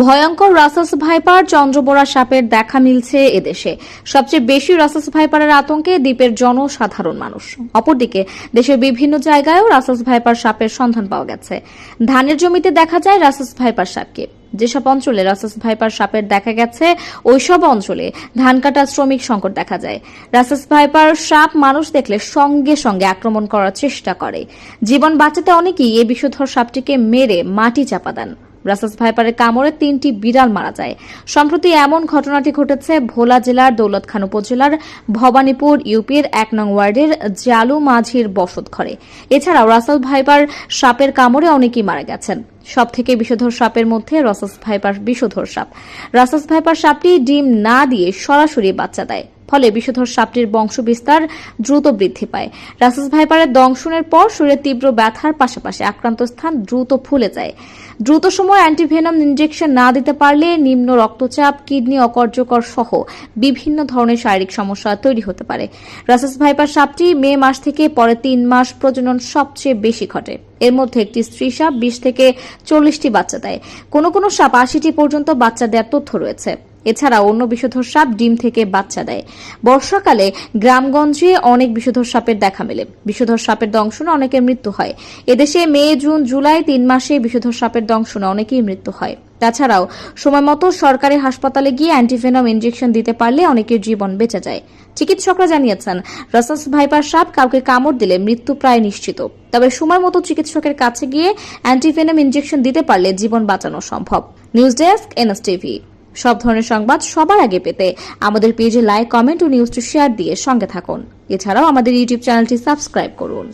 ভয়ঙ্কর রাসাস ভাইপার চন্দ্রবোরা সাপের দেখা মিলছে এদেশে। সবচেয়ে বেশি রাসাস ভাইপারের আতঙ্কে দ্বীপের জনসাধারণ মানুষ। অপরদিকে, দেশের বিভিন্ন জায়গায়ও রাসাস ভাইপার সাপের সন্ধান পাওয়া গেছে। ধানের জমিতে দেখা যায় রাসাস ভাইপার সাপকে। যেসব অঞ্চলে রাসাস ভাইপার সাপের দেখা গেছে, ওইসব অঞ্চলে ধান কাটা শ্রমিক সংকট দেখা যায়। রাসাস ভাইপার সাপ মানুষ দেখলে সঙ্গে সঙ্গে আক্রমণ করার চেষ্টা করে। জীবন বাঁচাতে অনেকেই এই বিষধর সাপটিকে মেরে মাটি চাপা দেন। রাসাস ভাইপারের কামড়ে তিনটি বিড়াল মারা যায়। সম্প্রতি এমন ঘটনাটি ঘটেছে ভোলা জেলার দৌলতখান উপজেলার ভবানীপুর ইউপির এক নং ওয়ার্ডের জালু মাঝির বসত ঘরে। এছাড়াও রাসাস ভাইপার সাপের কামড়ে অনেকেই মারা গেছেন। সব থেকে বিষধর সাপের মধ্যে রসাস ভাইপার বিষধর সাপ। রাসাস ভাইপার সাপটি ডিম না দিয়ে সরাসরি বাচ্চা দেয়। ফলে বিষধর সাপটির বংশ বিস্তার দ্রুত বৃদ্ধি পায়। রাসাস ভাইপারের দংশনের পর শরীরে তীব্র ব্যথার পাশাপাশি আক্রান্ত স্থান দ্রুত ফুলে যায়। দ্রুত সময় অ্যান্টিভেনম ইনজেকশন না দিতে পারলে নিম্ন রক্তচাপ, কিডনি অকার্যকর সহ বিভিন্ন ধরনের শারীরিক সমস্যা তৈরি হতে পারে। রাসাস ভাইপার সাপটি মে মাস থেকে পরে তিন মাস প্রজনন সবচেয়ে বেশি ঘটে। এর মধ্যে একটি স্ত্রী সাপ বিশ থেকে চল্লিশটি বাচ্চা দেয়। কোনো কোনো সাপ আশিটি পর্যন্ত বাচ্চা দেওয়ার তথ্য রয়েছে। এছাড়া অন্য বিষধর সাপ ডিম থেকে বাচ্চা দেয়। বর্ষাকালে গ্রামগঞ্জে অনেক বিষধর সাপের দেখা মেলে। বিষধর সাপের দংশনে অনেকের মৃত্যু হয়। এদেশে মে, জুন, জুলাই তিন মাসে বিষধর সাপের দংশনে অনেকেই মৃত্যু হয়। তাছাড়াও সময় মতো সরকারি হাসপাতালে গিয়ে অ্যান্টিভেনম ইনজেকশন দিতে পারলে অনেকের জীবন বেঁচে যায়। চিকিৎসকরা জানিয়েছেন, রাসাস ভাইপার সাপ কাউকে কামড় দিলে মৃত্যু প্রায় নিশ্চিত। তবে সময় মতো চিকিৎসকের কাছে গিয়ে অ্যান্টিভেনম ইনজেকশন দিতে পারলে জীবন বাঁচানো সম্ভব। নিউজ ডেস্ক এনএসটিভি সব ধরনের সংবাদ সবার আগে পেতে আমাদের পেজে লাইক, কমেন্ট ও নিউজটি শেয়ার দিয়ে সঙ্গে থাকুন। এছাড়াও আমাদের ইউটিউব চ্যানেলটি সাবস্ক্রাইব করুন।